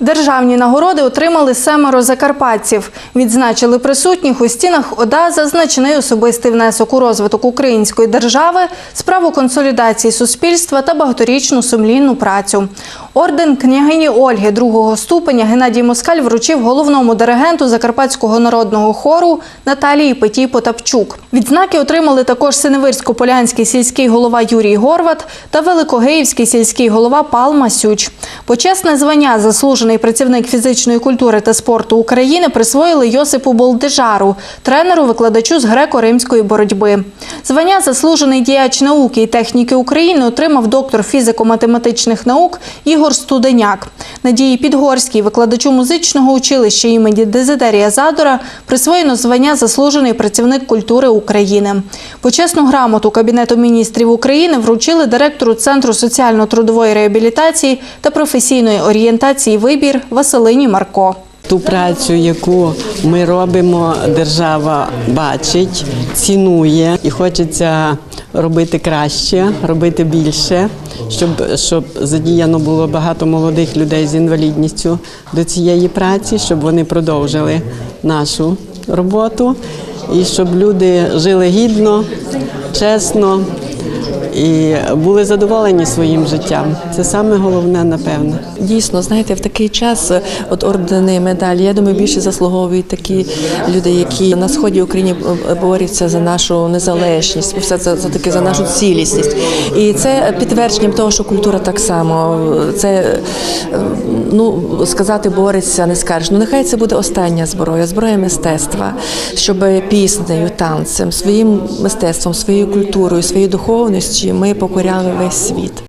Державні нагороди отримали семеро закарпатців. Відзначили присутніх у стінах ОДА за значний особистий внесок у розвиток української держави, справу консолідації суспільства та багаторічну сумлінну працю. Орден княгині Ольги другого ступеня Геннадій Москаль вручив головному диригенту Закарпатського народного хору Наталії Петій Потапчук. Відзнаки отримали також Синевирсько-Полянський сільський голова Юрій Горват та Великогеївський сільський голова Пал Масюч. Почесне звання заслужений працівник фізичної культури та спорту України присвоїли Йосипу Болдежару, тренеру, викладачу з греко-римської боротьби. Звання заслужений діяч науки і техніки України отримав доктор фізико-математичних наук Ігор Студеняк. Надії Підгорській, викладачу музичного училища імені Дезидерія Задора, присвоєно звання заслужений працівник культури України. Почесну грамоту Кабінету міністрів України вручили директору Центру соціально-трудової реабілітації та професійної орієнтації вибір Василині Марко. Ту працю, яку ми робимо, держава бачить, цінує і хочеться робити краще, робити більше, щоб, щоб задіяно було багато молодих людей з інвалідністю до цієї праці, щоб вони продовжили нашу роботу і щоб люди жили гідно, чесно і були задоволені своїм життям. Це саме головне, напевно. Дійсно, знаєте, в такий час е, от ордени, медалі, я думаю, більше заслуговують такі люди, які на сході України борються за нашу незалежність, все це за таки за нашу цілісність. І це підтвердженням того, що культура так само е, це е, ну сказати бореться, не скажеш. Ну нехай це буде остання зброя, зброя мистецтва, щоб піснею, танцем, своїм мистецтвом, своєю культурою, своєю духовністю ми покоряли весь світ.